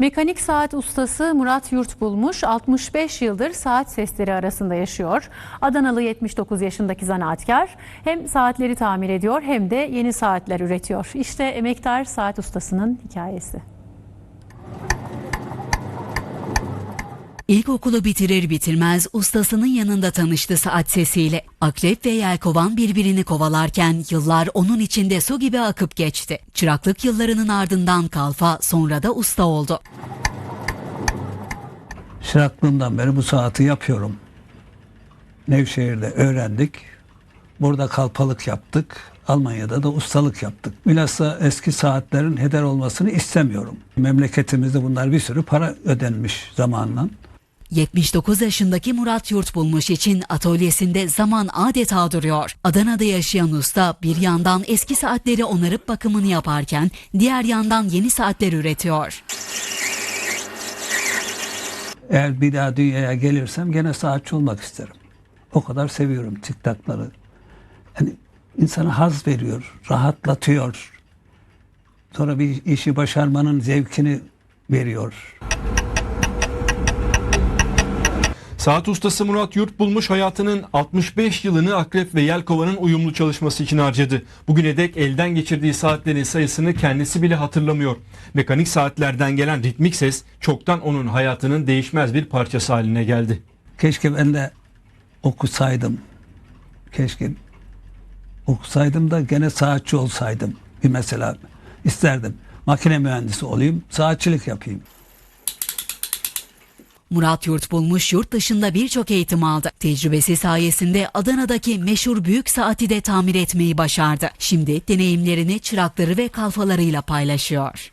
Mekanik saat ustası Murat Yurtbulmuş 65 yıldır saat sesleri arasında yaşıyor. Adanalı 79 yaşındaki zanaatkar hem saatleri tamir ediyor hem de yeni saatler üretiyor. İşte emektar saat ustasının hikayesi. İlkokulu bitirir bitirmez ustasının yanında tanıştı saat sesiyle. Akrep ve yelkovan birbirini kovalarken yıllar onun içinde su gibi akıp geçti. Çıraklık yıllarının ardından kalfa sonra da usta oldu. Çıraklığımdan beri bu saati yapıyorum. Nevşehir'de öğrendik. Burada kalpalık yaptık. Almanya'da da ustalık yaptık. Bilhassa eski saatlerin heder olmasını istemiyorum. Memleketimizde bunlar bir sürü para ödenmiş zamanla. 79 yaşındaki Murat Yurtbulmuş için atölyesinde zaman adeta duruyor. Adana'da yaşayan usta bir yandan eski saatleri onarıp bakımını yaparken diğer yandan yeni saatler üretiyor. Eğer bir daha dünyaya gelirsem gene saatçi olmak isterim. O kadar seviyorum tiktakları. Yani insana haz veriyor, rahatlatıyor. Sonra bir işi başarmanın zevkini veriyor. Saat ustası Murat Yurt bulmuş hayatının 65 yılını Akrep ve Yelkova'nın uyumlu çalışması için harcadı. Bugüne dek elden geçirdiği saatlerin sayısını kendisi bile hatırlamıyor. Mekanik saatlerden gelen ritmik ses çoktan onun hayatının değişmez bir parçası haline geldi. Keşke ben de okusaydım. Keşke okusaydım da gene saatçi olsaydım. Bir mesela isterdim. Makine mühendisi olayım, saatçilik yapayım. Murat Yurtbulmuş yurt dışında birçok eğitim aldı. Tecrübesi sayesinde Adana'daki meşhur büyük saati de tamir etmeyi başardı. Şimdi deneyimlerini çırakları ve kalfalarıyla paylaşıyor.